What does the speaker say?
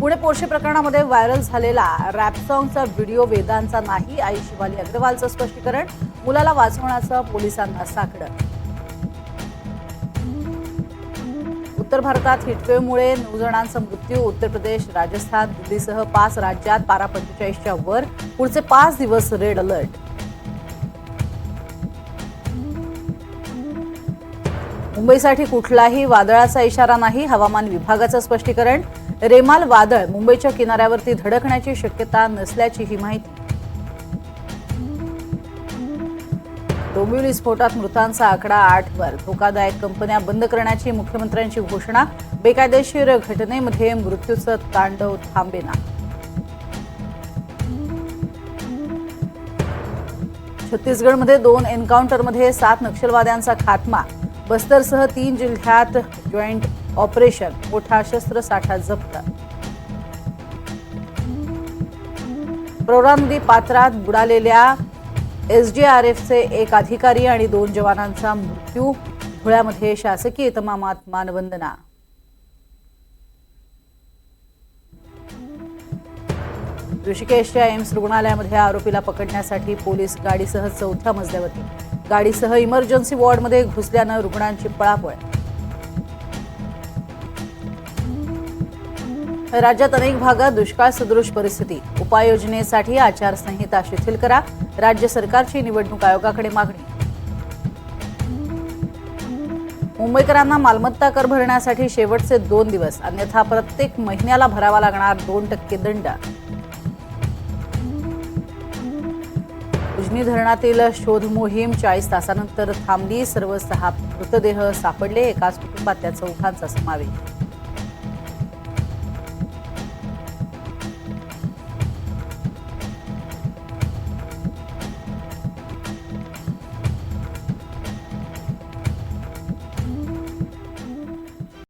Pune Porsche प्रकरणामध्ये viral झालेला rap सॉंगचा व्हिडिओ वेदांचा नाही. आई शिवाली अग्रवालचं स्पष्टीकरण मुलाला वाचवण्याचं पोलिसांना साकडं. उत्तर भारतात हिटवेव्हमुळे नऊ जणांचा मृत्यू उत्तर प्रदेश राजस्थान दिल्लीसह पाच राज्यात पारा पंचेचाळीसच्या वर. पुढचे पाच दिवस रेड अलर्ट मुंबईसाठी कुठलाही वादळाचा इशारा नाही हवामान विभागाचं स्पष्टीकरण. रेमाल वादळ मुंबईच्या किनाऱ्यावरती धडकण्याची शक्यता नसल्याची ही माहिती. डोंबिवली स्फोटात मृतांचा आकडा आठवर. धोकादायक कंपन्या बंद करण्याची मुख्यमंत्र्यांची घोषणा. बेकायदेशीर घटनेमध्ये मृत्यूचं तांडव थांबेना. छत्तीसगडमध्ये दोन एन्काउंटरमध्ये सात नक्षलवाद्यांचा खात्मा. बस्तरसह तीन जिल्ह्यात जॉईंट ऑपरेशन मोठा शस्त्रसाठा जप्त. प्रवरा पात्रात बुडालेल्या एसडीआरएफचे एक अधिकारी आणि दोन जवानांचा मृत्यू धुळ्यामध्ये शासकीय इतमामात मानवंदना. ऋषिकेशच्या एम्स रुग्णालयामध्ये आरोपीला पकडण्यासाठी पोलीस गाडीसह चौथ्या मजल्यावरती. गाडीसह इमर्जन्सी वॉर्डमध्ये घुसल्यानं रुग्णांची पळापळ. राज्यात अनेक भागात दुष्काळ सदृश परिस्थिती. उपाययोजनेसाठी आचारसंहिता शिथिल करा. राज्य सरकारची निवडणूक आयोगाकडे मागणी. मुंबईकरांना मालमत्ता कर भरण्यासाठी शेवटचे दोन दिवस. अन्यथा प्रत्येक महिन्याला भरावा लागणार दोन टक्के दंड. उजनी धरणातील शोध मोहीम चाळीस तासानंतर थांबली. सर्व सहा मृतदेह सापडले. एकाच कुटुंबात त्या चौघांचा समावेश.